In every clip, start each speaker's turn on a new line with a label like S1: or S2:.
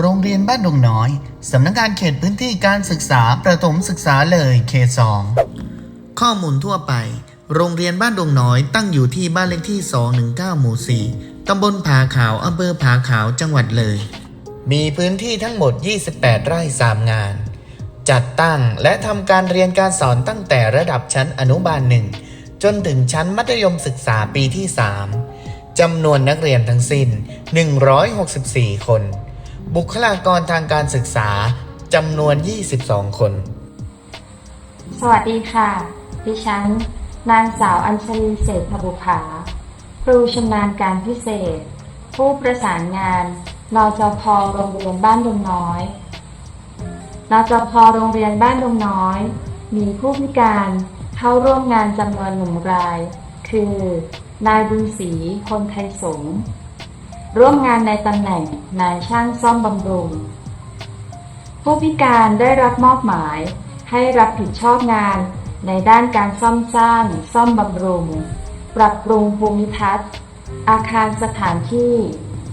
S1: โรงเรียนบ้านดงน้อย สำนักงานเขตพื้นที่การศึกษาประถมศึกษาเลยเขตสองข้อมูลทั่วไป โรงเรียนบ้านดงน้อยตั้งอยู่ที่บ้านเลขที่ 219 หมู่ 4 ตำบลผาขาวอำเภอผาขาวจังหวัดเลย มีพื้นที่ทั้งหมด 28 ไร่ 3 งาน จัดตั้งและทำการเรียนการสอนตั้งแต่ระดับชั้นอนุบาลหนึ่งจนถึงชั้นมัธยมศึกษาปีที่ 3จำนวนนักเรียนทั้งสิ้น 164 คน บุคลากรทางการศึกษาจำนวน 22 คน
S2: สวัสดีค่ะ ดิฉัน นางสาวอัญชลีเศรษฐบุภาครูชำนาญการพิเศษ ผู้ประสานงานนจพโรงเรียนบ้านดงน้อยนจพโรงเรียนบ้านดงน้อย มีผู้พิการเข้าร่วมงานจำนวนหนึ่งราย คือ นายบุญศรีคนไทยสงฆ์ ร่วมงานในตำแหน่งนายช่างซ่อมบำรุง ผู้พิการได้รับมอบหมาย ให้รับผิดชอบงานในด้านการซ่อมสร้าง ซ่อมบำรุง ปรับปรุงภูมิทัศน์ อาคารสถานที่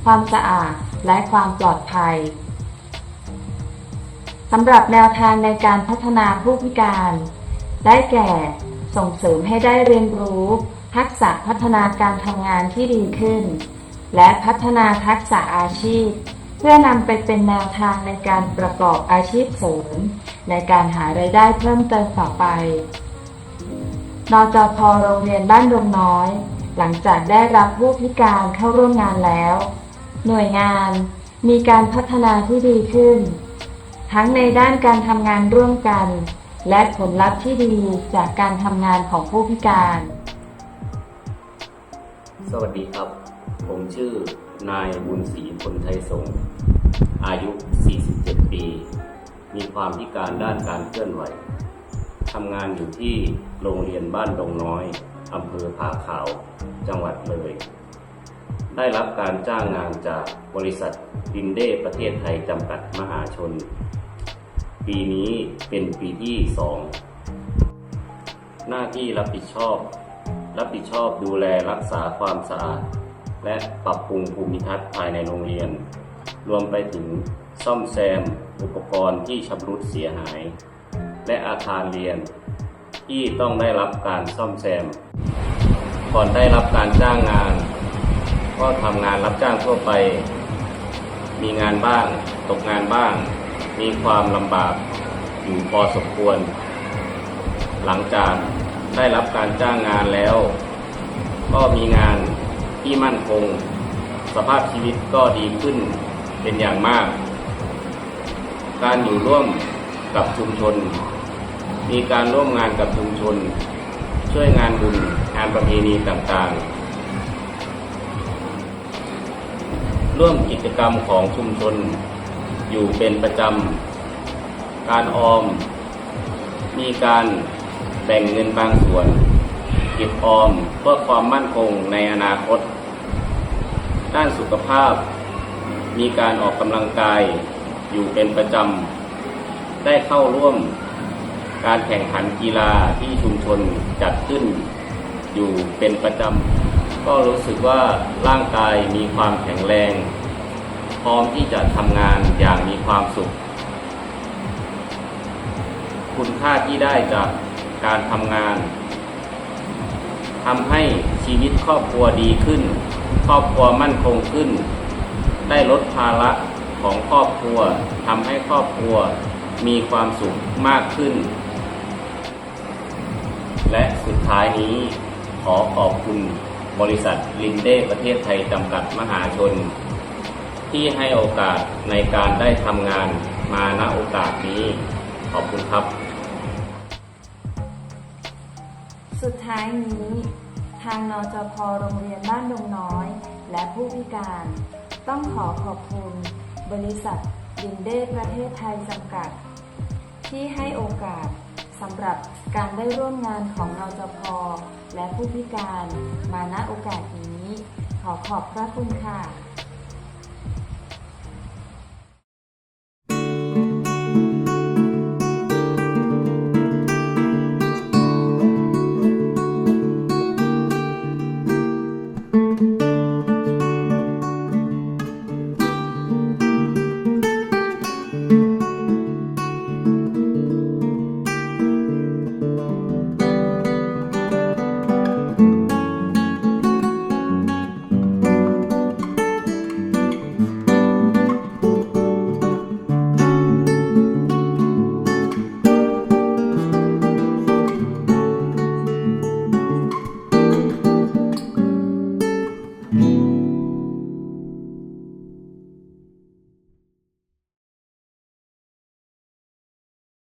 S2: ความสะอาดและความปลอดภัยสำหรับแนวทางในการพัฒนาผู้พิการ ได้แก่ ส่งเสริมให้ได้เรียนรู้ ทักษะพัฒนาการทำงานที่ดีขึ้น และพัฒนาทักษะอาชีพ เพื่อนำไปเป็นแนวทางในการประกอบอาชีพเสริม ในการหารายได้เพิ่มเติมต่อไป นจพโรงเรียนบ้านดงน้อย หลังจากได้รับผู้พิการเข้าร่วมงานแล้ว หน่วยงานมีการพัฒนาที่ดีขึ้น ทั้งในด้านการทำงานร่วมกัน และผลลัพธ์ที่ดีจากการทำงานของผู้พิการ
S3: สวัสดีครับ ผมชื่อนายบุญศรีพลไทยสงฆ์อายุ 47 ปี มีความพิการด้านการเคลื่อนไหวทำงานอยู่ที่โรงเรียนบ้านดงน้อยอำเภอผาขาว จังหวัดเลย ได้รับการจ้างงานจากบริษัทดินเด้ประเทศไทยจำกัดมหาชน ปีนี้เป็นปีที่สอง หน้าที่รับผิดชอบ รับผิดชอบดูแลรักษาความสะอาด และปรับปรุงภูมิทัศน์ภายในโรงเรียน รวมไปถึงซ่อมแซมอุปกรณ์ที่ชำรุดเสียหาย และอาคารเรียน ที่ต้องได้รับการซ่อมแซม ก่อนได้รับการจ้างงาน ก็ทำงานรับจ้างทั่วไป มีงานบ้าง ตกงานบ้าง มีความลำบากอยู่พอสมควร หลังจากได้รับการจ้างงานแล้ว ก็มีงาน ที่มั่นคง สภาพชีวิตก็ดีขึ้นเป็นอย่างมาก การอยู่ร่วมกับชุมชน มีการร่วมงานกับชุมชน ช่วยงานบุญงานประเพณีต่างๆ ร่วมกิจกรรมของชุมชน อยู่เป็นประจำ การออม มีการแบ่งเงินบางส่วนเก็บออมเพื่อความมั่นคงในอนาคต ด้านสุขภาพ มีการออกกำลังกายอยู่เป็นประจำ ได้เข้าร่วมการแข่งขันกีฬาที่ชุมชนจัดขึ้นอยู่เป็นประจำ ก็รู้สึกว่าร่างกายมีความแข็งแรง พร้อมที่จะทำงานอย่างมีความสุข คุณค่าที่ได้จากการทำงานทำให้ชีวิตครอบครัวดีขึ้น ครอบครัวมั่นคงขึ้น ได้ลดภาระของครอบครัวทำให้ครอบครัวมีความสุขมากขึ้น และสุดท้ายนี้ขอขอบคุณบริษัทลินเด้ประเทศไทยจำกัดมหาชน ที่ให้โอกาสในการได้ทำงานมาณโอกาสนี้ ขอบคุณครับ
S2: สุดท้ายนี้ ทางนจพโรงเรียนบ้านดงน้อย และผู้พิการ ต้องขอขอบคุณ บริษัทดินเด้ประเทศไทยจำกัด ที่ให้โอกาสสำหรับการได้ร่วมงานของนจพและผู้พิการ มาณโอกาสนี้ ขอขอบพระคุณค่ะ